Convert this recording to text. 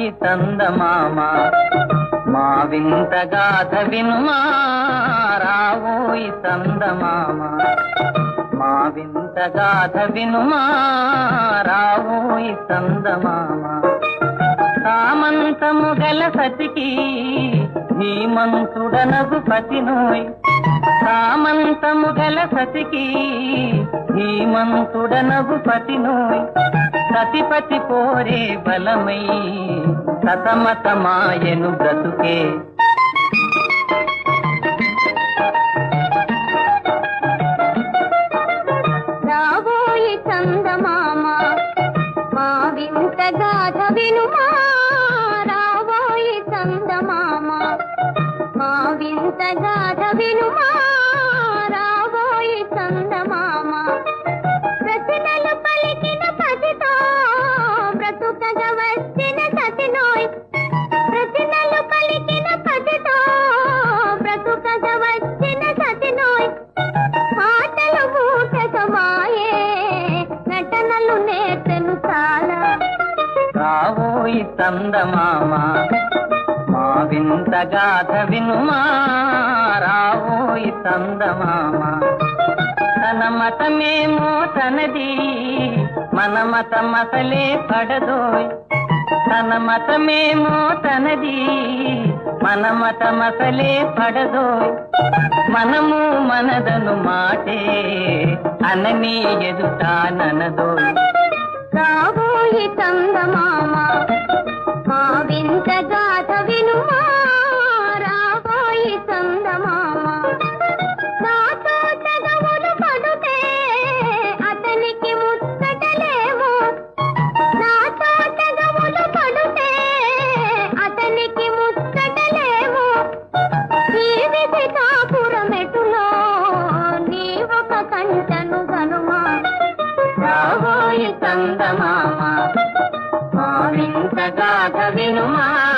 రావోయి చందమామ మా వింత గాథ వినుమా రావోయి చందమామ మా వింత గాథ వినుమా రావోయి చందమామ సామంతము గల సతికి ధీమంతుడనగు పతినోయ్. సామంతము గల సతికి ధీమంతుడనగు పతినోయ్. సతిపతి పోరే బలమై సతమతమాయను బ్రతుకే. రాబోయే చందమామ మా వింత గాథ వినుమా రాబోయి చందమామ మా వింత గాథ వినుమా చేతను నేతను చాలా. రావోయి చందమామ మా వింత గాథ వినుమా. రావోయి చందమామ తన మతమేమో తనది మన మతం అసలే పడదోయ్. తన మతమేమో తనది మన మతం అసలే మనము మనదను మాటే అనని ఎదుటాననదోయ్ రాబోయి చందమామ నందమామ. చందమామ గాథ వినుమా.